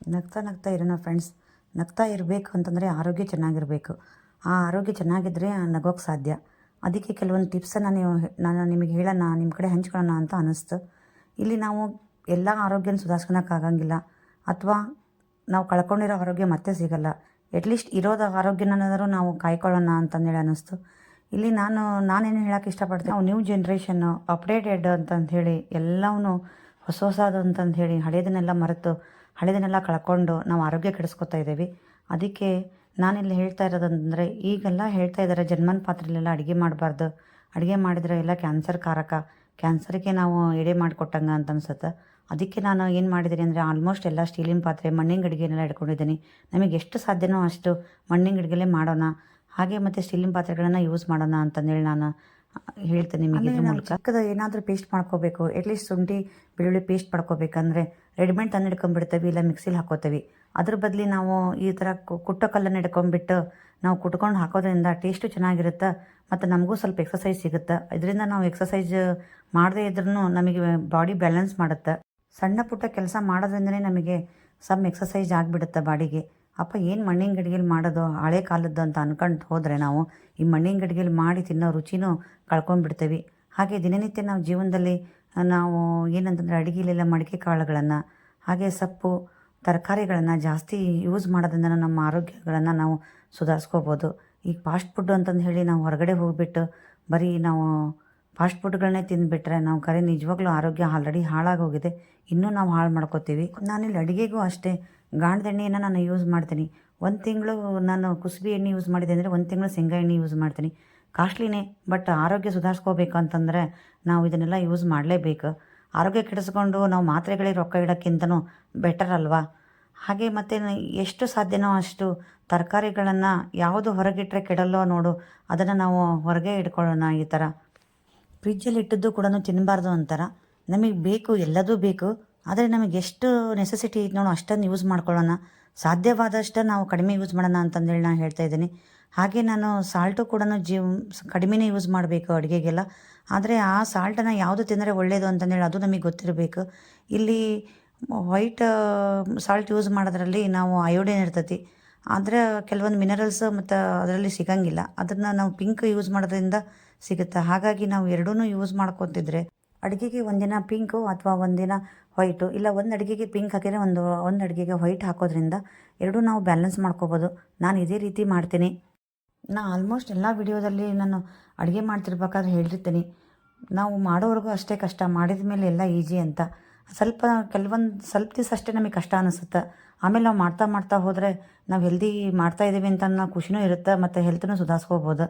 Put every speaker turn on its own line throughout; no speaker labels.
ನಗ್ತಾ ನಗ್ತಾ ಇರೋಣ ಫ್ರೆಂಡ್ಸ್ ನಗ್ತಾ ಇರಬೇಕು ಅಂತಂದರೆ ಆರೋಗ್ಯ ಚೆನ್ನಾಗಿರಬೇಕು. ಆ ಆರೋಗ್ಯ ಚೆನ್ನಾಗಿದ್ದರೆ ನಗೋಕ್ಕೆ ಸಾಧ್ಯ. ಅದಕ್ಕೆ ಕೆಲವೊಂದು ಟಿಪ್ಸನ್ನು ನೀವು ನಾನು ನಿಮಗೆ ಹೇಳೋಣ ನಿಮ್ಮ ಕಡೆ ಹಂಚ್ಕೊಳ್ಳೋಣ ಅಂತ ಅನ್ನಿಸ್ತು ಇಲ್ಲಿ ನಾವು ಎಲ್ಲ ಆರೋಗ್ಯನ ಸುಧಾರಿಸ್ಕೊಳಕ್ಕಾಗಂಗಿಲ್ಲ ಅಥವಾ ನಾವು ಕಳ್ಕೊಂಡಿರೋ ಆರೋಗ್ಯ ಮತ್ತೆ ಸಿಗಲ್ಲ. ಅಟ್ಲೀಸ್ಟ್ ಇರೋದು ಆರೋಗ್ಯನಾದರೂ ನಾವು ಕಾಯ್ಕೊಳ್ಳೋಣ ಅಂತಂದೇಳಿ ಅನ್ನಿಸ್ತು ಇಲ್ಲಿ ನಾನು, ನಾನೇನು ಹೇಳೋಕೆ ಇಷ್ಟಪಡ್ತೀನಿ, ನಾವು ನ್ಯೂ ಜನ್ರೇಷನ್ನು ಅಪ್ಡೇಟೆಡ್ ಅಂತಂದು ಹೇಳಿ ಎಲ್ಲವೂ ಹೊಸ ಹೊಸದು ಅಂತಂದು ಹೇಳಿ, ಹಳೇದನ್ನೆಲ್ಲ ಮರೆತು ಹಳೇದನ್ನೆಲ್ಲ ಕಳ್ಕೊಂಡು ನಾವು ಆರೋಗ್ಯ ಕೆಡಿಸ್ಕೊತಾ ಇದ್ದೀವಿ. ಅದಕ್ಕೆ ನಾನಿಲ್ಲಿ ಹೇಳ್ತಾ ಇರೋದಂದರೆ, ಈಗೆಲ್ಲ ಹೇಳ್ತಾ ಇದ್ದಾರೆ ಜನ್ಮನ್ ಪಾತ್ರೆಲೆಲ್ಲ ಅಡುಗೆ ಮಾಡಬಾರ್ದು. ಅಡುಗೆ ಮಾಡಿದರೆ ಎಲ್ಲ ಕ್ಯಾನ್ಸರ್ ಕಾರಕ. ಕ್ಯಾನ್ಸರ್ಗೆ ನಾವು ಎಡೆ ಮಾಡಿಕೊಟ್ಟಂಗ ಅಂತ ಅನ್ಸುತ್ತೆ. ಅದಕ್ಕೆ ನಾನು ಏನು ಮಾಡಿದ್ದೀನಿ ಅಂದರೆ, ಆಲ್ಮೋಸ್ಟ್ ಎಲ್ಲ ಸ್ಟೀಲಿನ ಪಾತ್ರೆ, ಮಣ್ಣಿನ ಗಡಿಗೆನೆಲ್ಲ ಇಟ್ಕೊಂಡಿದ್ದೀನಿ. ನಮಗೆ ಎಷ್ಟು ಸಾಧ್ಯನೋ ಅಷ್ಟು ಮಣ್ಣಿನ ಗಡಿಗೆಲೇ ಮಾಡೋಣ. ಹಾಗೆ ಮತ್ತು ಸ್ಟೀಲಿನ ಪಾತ್ರೆಗಳನ್ನು ಯೂಸ್ ಮಾಡೋಣ ಅಂತಂದೇಳಿ ನಾನು ಹೇಳ್ತೀನಿ ನಿಮಗೆ ಇದ್ರ ಮೂಲಕ. ಚಿಕ್ಕದ ಏನಾದರೂ ಪೇಸ್ಟ್ ಮಾಡ್ಕೋಬೇಕು ಅಟ್ಲೀಸ್ಟ್ ಶುಂಠಿ ಬೆಳ್ಳುಳ್ಳಿ ಪೇಸ್ಟ್ ಮಾಡ್ಕೋಬೇಕಂದ್ರೆ ರೆಡಿಮೇಡ್ ತಂದು ಹಿಡ್ಕೊಂಡ್ಬಿಡ್ತೇವೆ ಇಲ್ಲ ಮಿಕ್ಸಿಲಿ ಹಾಕೋತೀವಿ. ಅದ್ರ ಬದಲಿ ನಾವು ಈ ಥರ ಕುಟ್ಟ ಕುಟ್ಟೋ ಕಲ್ಲನ್ನು ಹಿಡ್ಕೊಂಡ್ಬಿಟ್ಟು ನಾವು ಕುಟ್ಕೊಂಡು ಹಾಕೋದ್ರಿಂದ ಟೇಸ್ಟು ಚೆನ್ನಾಗಿರುತ್ತೆ ಮತ್ತು ನಮಗೂ ಸ್ವಲ್ಪ ಎಕ್ಸಸೈಸ್ ಸಿಗುತ್ತೆ. ಇದರಿಂದ ನಾವು ಎಕ್ಸಸೈಸ್ ಮಾಡದೇ ಇದ್ರೂ ನಮಗೆ ಬಾಡಿ ಬ್ಯಾಲೆನ್ಸ್ ಮಾಡುತ್ತೆ. ಸಣ್ಣ ಪುಟ್ಟ ಕೆಲಸ ಮಾಡೋದ್ರಿಂದನೇ ನಮಗೆ ಸಮ್ ಎಕ್ಸಸೈಸ್ ಆಗಿಬಿಡುತ್ತೆ ಬಾಡಿಗೆ. ಅಪ್ಪ, ಏನು ಮಣ್ಣಿನ ಗಡಿಗೆಲಿ ಮಾಡೋದು? ಹಳೆ ಕಾಲದ್ದು ಅಂತ ಅನ್ಕೊಂಡು ಹೋದರೆ ನಾವು ಈ ಮಣ್ಣಿನ ಗಡಿಗೆಲಿ ಮಾಡಿ ತಿನ್ನೋ ರುಚಿನೂ ಕಳ್ಕೊಂಡ್ಬಿಡ್ತೀವಿ. ಹಾಗೆ ದಿನನಿತ್ಯ ನಾವು ಜೀವನದಲ್ಲಿ ನಾವು ಏನಂತಂದರೆ ಅಡುಗೆಲೆಲ್ಲ ಮಡಿಕೆ ಕಾಳುಗಳನ್ನು, ಹಾಗೆ ಸೊಪ್ಪು, ತರಕಾರಿಗಳನ್ನು ಜಾಸ್ತಿ ಯೂಸ್ ಮಾಡೋದ್ರಿಂದ ನಮ್ಮ ಆರೋಗ್ಯಗಳನ್ನು ನಾವು ಸುಧಾರಿಸ್ಕೋಬೋದು. ಈಗ ಫಾಸ್ಟ್ ಫುಡ್ ಅಂತಂದು ಹೇಳಿ ನಾವು ಹೊರಗಡೆ ಹೋಗ್ಬಿಟ್ಟು ಬರೀ ನಾವು ಫಾಸ್ಟ್ ಫುಡ್ಗಳನ್ನೇ ತಿಂದುಬಿಟ್ರೆ ನಾವು ಕರೆ ನಿಜವಾಗ್ಲೂ ಆರೋಗ್ಯ ಆಲ್ರೆಡಿ ಹಾಳಾಗೋಗಿದೆ ಇನ್ನೂ ನಾವು ಹಾಳು ಮಾಡ್ಕೋತೀವಿ. ನಾನಿಲ್ಲಿ ಅಡುಗೆಗೂ ಅಷ್ಟೇ. ಗಾಣದ ಎಣ್ಣೆಯನ್ನು ನಾನು ಯೂಸ್ ಮಾಡ್ತೀನಿ. ಒಂದು ತಿಂಗಳು ನಾನು ಕುಸುಬಿ ಎಣ್ಣೆ ಯೂಸ್ ಮಾಡಿದೆ ಅಂದರೆ ಒಂದು ತಿಂಗಳು ಶೇಂಗಾ ಎಣ್ಣೆ ಯೂಸ್ ಮಾಡ್ತೀನಿ. ಕಾಸ್ಟ್ಲಿನೇ ಬಟ್ ಆರೋಗ್ಯ ಸುಧಾರಿಸ್ಕೋಬೇಕು ಅಂತಂದರೆ ನಾವು ಇದನ್ನೆಲ್ಲ ಯೂಸ್ ಮಾಡಲೇಬೇಕು. ಆರೋಗ್ಯ ಕೆಡಿಸ್ಕೊಂಡು ನಾವು ಮಾತ್ರೆಗಳಿಗೆ ರೊಕ್ಕ ಇಡೋಕ್ಕಿಂತನೂ ಬೆಟರ್ ಅಲ್ವಾ? ಹಾಗೆ ಮತ್ತು ಎಷ್ಟು ಸಾಧ್ಯನೋ ಅಷ್ಟು ತರಕಾರಿಗಳನ್ನು ಯಾವುದು ಹೊರಗಿಟ್ಟರೆ ಕೆಡಲ್ಲೋ ನೋಡು, ಅದನ್ನು ನಾವು ಹೊರಗೆ ಇಟ್ಕೊಳ್ಳೋಣ ಈ ಥರ ಫ್ರಿಜ್ಜಲ್ಲಿ ಇಟ್ಟಿದ್ದು ಕೂಡ ತಿನ್ನಬಾರ್ದು ಅಂತಾರೆ. ನಮಗೆ ಬೇಕು, ಎಲ್ಲದೂ ಬೇಕು. ಆದರೆ ನಮಗೆ ಎಷ್ಟು ನೆಸೆಸಿಟಿ ಐತೆ ನೋಡೋ ಅಷ್ಟನ್ನು ಯೂಸ್ ಮಾಡ್ಕೊಳ್ಳೋಣ. ಸಾಧ್ಯವಾದಷ್ಟು ನಾವು ಕಡಿಮೆ ಯೂಸ್ ಮಾಡೋಣ ಅಂತಂದೇಳಿ ನಾನು ಹೇಳ್ತಾ ಇದ್ದೀನಿ. ಹಾಗೆ ನಾನು ಸಾಲ್ಟು ಕೂಡ ಜೀವ, ಕಡಿಮೆನೇ ಯೂಸ್ ಮಾಡಬೇಕು ಅಡುಗೆಗೆಲ್ಲ. ಆದರೆ ಆ ಸಾಲ್ಟನ್ನು ಯಾವುದು ತಿಂದರೆ ಒಳ್ಳೆಯದು ಅಂತಂದೇಳಿ ಅದು ನಮಗೆ ಗೊತ್ತಿರಬೇಕು. ಇಲ್ಲಿ ವೈಟ್ ಸಾಲ್ಟ್ ಯೂಸ್ ಮಾಡೋದ್ರಲ್ಲಿ ನಾವು ಅಯೋಡಿನ್ ಇರ್ತೈತಿ. ಆದರೆ ಕೆಲವೊಂದು ಮಿನರಲ್ಸ್ ಮತ್ತು ಅದರಲ್ಲಿ ಸಿಗಂಗಿಲ್ಲ. ಅದನ್ನು ನಾವು ಪಿಂಕ್ ಯೂಸ್ ಮಾಡೋದ್ರಿಂದ ಸಿಗುತ್ತೆ. ಹಾಗಾಗಿ ನಾವು ಎರಡೂ ಯೂಸ್ ಮಾಡ್ಕೊತಿದ್ರೆ ಅಡುಗೆಗೆ ಒಂದಿನ ಪಿಂಕು ಅಥವಾ ಒಂದಿನ ವೈಟು ಇಲ್ಲ ಒಂದು ಅಡುಗೆಗೆ ಪಿಂಕ್ ಹಾಕಿದರೆ ಒಂದು ಒಂದು ಅಡುಗೆಗೆ ವೈಟ್ ಹಾಕೋದ್ರಿಂದ ಎರಡೂ ನಾವು ಬ್ಯಾಲೆನ್ಸ್ ಮಾಡ್ಕೋಬೋದು. ನಾನು ಇದೇ ರೀತಿ ಮಾಡ್ತೀನಿ. ನಾ ಆಲ್ಮೋಸ್ಟ್ ಎಲ್ಲ ವಿಡಿಯೋದಲ್ಲಿ ನಾನು ಅಡುಗೆ ಮಾಡ್ತಿರ್ಬೇಕಾದ್ರೆ ಹೇಳಿರ್ತೀನಿ ನಾವು ಮಾಡೋವರೆಗೂ ಅಷ್ಟೇ ಕಷ್ಟ, ಮಾಡಿದ ಮೇಲೆ ಎಲ್ಲ ಈಜಿ ಅಂತ. ಸ್ವಲ್ಪ ಕೆಲವೊಂದು, ಸ್ವಲ್ಪ ದಿವಸ ಅಷ್ಟೇ ನಮಗೆ ಕಷ್ಟ ಅನಿಸುತ್ತೆ. ಆಮೇಲೆ ನಾವು ಮಾಡ್ತಾ ಮಾಡ್ತಾ ಹೋದರೆ ನಾವು ಹೆಲ್ದಿ ಮಾಡ್ತಾ ಇದ್ದೀವಿ ಅಂತ ಅನ್ನೋ ಖುಷಿನೂ ಇರುತ್ತೆ, ಮತ್ತು ಹೆಲ್ತನೂ ಸುಧಾರಿಸ್ಕೋಬೋದು.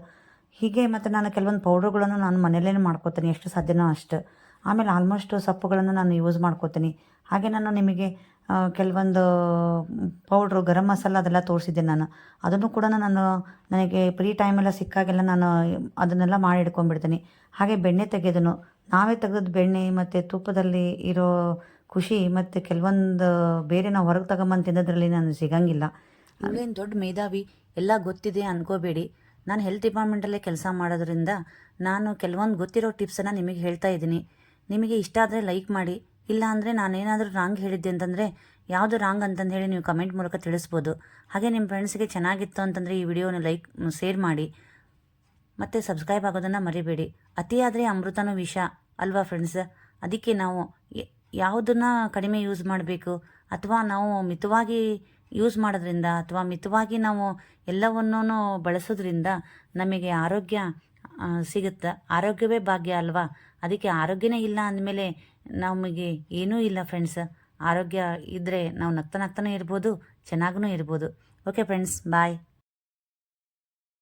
ಹೀಗೆ ಮತ್ತು ನಾನು ಕೆಲವೊಂದು ಪೌಡ್ರುಗಳನ್ನು ನಾನು ಮನೆಯಲ್ಲೇ ಮಾಡ್ಕೋತೀನಿ, ಎಷ್ಟು ಸಾಧ್ಯನೋ ಅಷ್ಟು. ಆಮೇಲೆ ಆಲ್ಮೋಸ್ಟ್ ಸೊಪ್ಪುಗಳನ್ನು ನಾನು ಯೂಸ್ ಮಾಡ್ಕೋತೀನಿ. ಹಾಗೆ ನಾನು ನಿಮಗೆ ಕೆಲವೊಂದು ಪೌಡ್ರು ಗರಂ ಮಸಾಲ ಅದೆಲ್ಲ ತೋರಿಸಿದ್ದೆ ನಾನು. ಅದನ್ನು ಕೂಡ ನಾನು ನನಗೆ ಫ್ರೀ ಟೈಮೆಲ್ಲ ಸಿಕ್ಕಾಗೆಲ್ಲ ನಾನು ಅದನ್ನೆಲ್ಲ ಮಾಡಿ ಇಟ್ಕೊಂಡ್ಬಿಡ್ತೀನಿ. ಹಾಗೆ ಬೆಣ್ಣೆ ತೆಗೆದನು. ನಾವೇ ತೆಗೆದ ಬೆಣ್ಣೆ ಮತ್ತು ತುಪ್ಪದಲ್ಲಿ ಇರೋ ಖುಷಿ ಮತ್ತು ಕೆಲವೊಂದು ಬೇರೆ ನಾವು ಹೊರಗೆ ತಗೊಂಬಂದು ತಿನ್ನೋದ್ರಲ್ಲಿ ನಾನು ಸಿಗಂಗಿಲ್ಲ. ಇವಳೇನು ದೊಡ್ಡ ಮೇಧಾವಿ? ಎಲ್ಲ ಗೊತ್ತಿದೆ ಅನ್ಕೋಬೇಡಿ. ನಾನು ಹೆಲ್ತ್ ಡಿಪಾರ್ಟ್ಮೆಂಟಲ್ಲೇ ಕೆಲಸ ಮಾಡೋದ್ರಿಂದ ನಾನು ಕೆಲವೊಂದು ಗೊತ್ತಿರೋ ಟಿಪ್ಸನ್ನು ನಿಮಗೆ ಹೇಳ್ತಾ ಇದ್ದೀನಿ. ನಿಮಗೆ ಇಷ್ಟ ಆದರೆ ಲೈಕ್ ಮಾಡಿ, ಇಲ್ಲ ಅಂದರೆ ನಾನೇನಾದರೂ ರಾಂಗ್ ಹೇಳಿದ್ದೆ ಅಂತಂದರೆ ಯಾವುದು ರಾಂಗ್ ಅಂತಂದು ಹೇಳಿ ನೀವು ಕಮೆಂಟ್ ಮೂಲಕ ತಿಳಿಸ್ಬೋದು. ಹಾಗೆ ನಿಮ್ಮ ಫ್ರೆಂಡ್ಸ್ಗೆ ಚೆನ್ನಾಗಿತ್ತು ಅಂತಂದರೆ ಈ ವಿಡಿಯೋನ ಲೈಕ್ ಶೇರ್ ಮಾಡಿ. ಮತ್ತು ಸಬ್ಸ್ಕ್ರೈಬ್ ಆಗೋದನ್ನು ಮರಿಬೇಡಿ. ಅತಿಯಾದರೆ ಅಮೃತನೂ ವಿಷ ಅಲ್ವಾ ಫ್ರೆಂಡ್ಸ್ ಅದಕ್ಕೆ ನಾವು ಯಾವುದನ್ನು ಕಡಿಮೆ ಯೂಸ್ ಮಾಡಬೇಕು, ಅಥವಾ ನಾವು ಮಿತವಾಗಿ ಯೂಸ್ ಮಾಡೋದ್ರಿಂದ ಅಥವಾ ಮಿತವಾಗಿ ನಾವು ಎಲ್ಲವನ್ನೂ ಬಳಸೋದ್ರಿಂದ ನಮಗೆ ಆರೋಗ್ಯ ಸಿಗುತ್ತೆ. ಆರೋಗ್ಯವೇ ಭಾಗ್ಯ ಅಲ್ವಾ? ಅದಕ್ಕೆ ಆರೋಗ್ಯನೇ ಇಲ್ಲ ಅಂದಮೇಲೆ ನಮಗೆ ಏನೂ ಇಲ್ಲ ಫ್ರೆಂಡ್ಸ್ ಆರೋಗ್ಯ ಇದ್ದರೆ ನಾವು ನಗ್ತಾ ನಗ್ತನೂ ಇರ್ಬೋದು ಚೆನ್ನಾಗೂ ಇರ್ಬೋದು. Okay friends bye